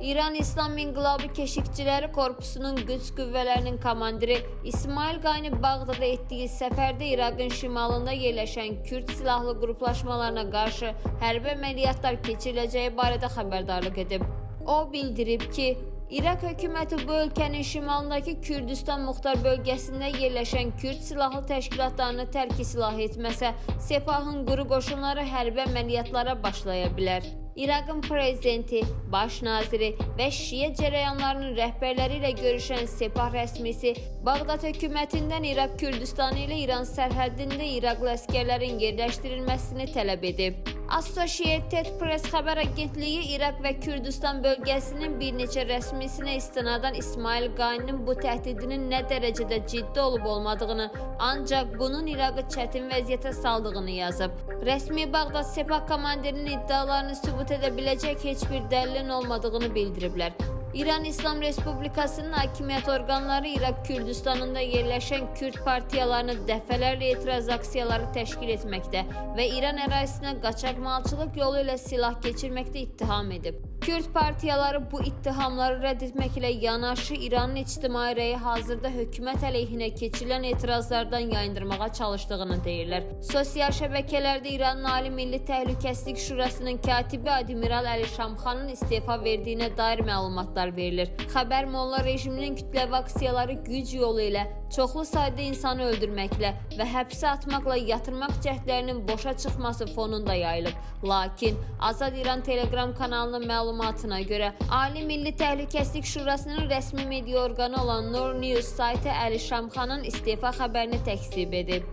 İran İslam İnqilabı Keşikçiləri Korpusunun güc qüvvələrinin komandiri İsmail Qani Bağdada etdiyi səfərdə İraqın şimalında yerləşən Kürd silahlı qruplaşmalarına qarşı hərbi əməliyyatlar keçiriləcəyi barədə xəbərdarlıq edib. O bildirib ki, İraq hökuməti bu ölkənin şimalındakı Kürdistan Muxtar bölgəsində yerləşən Kürd silahlı təşkilatlarını tərk silah etməsə, Sepahın quru qoşunları hərbi əməliyyatlara başlaya bilər. İraqın prezidenti, baş naziri və Şiə cərəyanlarının rəhbərləri ilə görüşən Sepah rəsmisi Bağdad hökumətindən İraq Kürdistanı ilə İran sərhəddində İraqlı əskərlərin yerləşdirilməsini tələb edib. Associated Press xəbər agentliyi İraq və Kürdistan bölgəsinin bir neçə rəsmisinə istinadən İsmail Qaninin bu təhdidinin nə dərəcədə ciddi olub olmadığını, ancaq bunun İraqı çətin vəziyyətə saldığını yazıb. Rəsmi Bağdad Sepah komandirinin iddialarını sübut edə biləcək heç bir dəlilin olmadığını bildiriblər. İran İslam Respublikasının hakimiyyət orqanları İraq Kürdistanında yerləşən Kürd partiyalarını dəfələrlə etiraz aksiyaları təşkil etməkdə və İran ərazisinə qaçaqmalçılıq yolu ilə silah keçirməkdə ittiham edib. Kürd partiyaları bu ittihamları rədd etməklə yanaşı İranın ictimai rəyi hazırda hökumət əleyhinə keçirilən etirazlardan yayındırmağa çalışdığını deyirlər. Sosial şəbəkələrdə İranın Ali Milli Təhlükəsizlik Şurasının katibi Admiral Əli Şamxanın istefa verdiyinə dair məlumatlar verilir. Xəbər Molla rejiminin kütləvi aksiyaları güc yolu ilə çoxlu sayda insanı öldürməklə və həbsə atmaqla yatırmaq cəhdlərinin boşa çıxması fonunda yayılıb. Lakin Azad İran Telegram kanalının məlumatına görə Ali Milli Təhlükəsizlik Şurasının rəsmi media orqanı olan Nur News saytı Əli Şamxanın istefa xəbərini təkzib edib.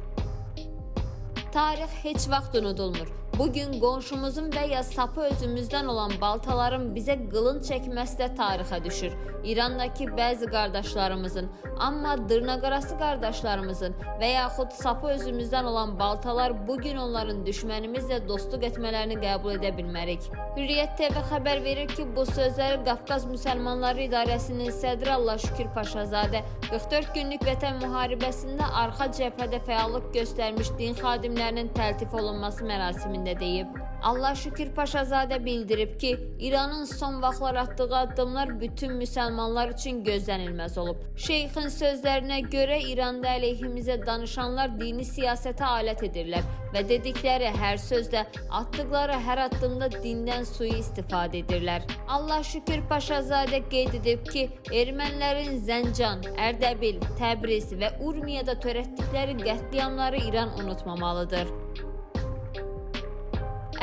Tarix heç vaxt unudulmur. Bugün qonşumuzun və ya sapı özümüzdən olan baltaların bizə qılın çəkməsi də tarixə düşür. İrandakı bəzi qardaşlarımızın, amma dırnaqarası qardaşlarımızın və yaxud sapı özümüzdən olan baltalar bugün onların düşmənimizlə dostluq etmələrini qəbul edə bilmərik. Hürriyyət TV xəbər verir ki, bu sözləri Qafqaz Müsəlmanları İdarəsinin sədri Allah Şükür Paşazadə 44 günlük vətən müharibəsində arxa cəbhədə fəallıq göstərmiş din xadimlərinin təltif olunması mərasimində deyib. Allah Şükür Paşazadə bildirib ki, İranın son vaxtlar atdığı addımlar bütün müsəlmanlar üçün gözlənilməz olub. Şeyxin sözlərinə görə İranda əleyhimizə danışanlar dini siyasətə alət edirlər və dedikləri hər sözdə, atdıqları hər addımda dindən suyu istifadə edirlər. Allah Şükür Paşazadə qeyd edib ki, ermənilərin Zəncan, Ərdəbil, Təbriz və Urmiyada törətdikləri qətliamları İran unutmamalıdır.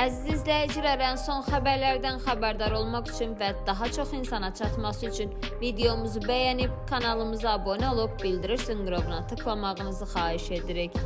Əziz izləyicilər, ən son xəbərlərdən xəbərdar olmaq üçün və daha çox insana çatması üçün videomuzu bəyənib kanalımıza abunə olub bildirim zınqrovuna tıklamağınızı xahiş edirik.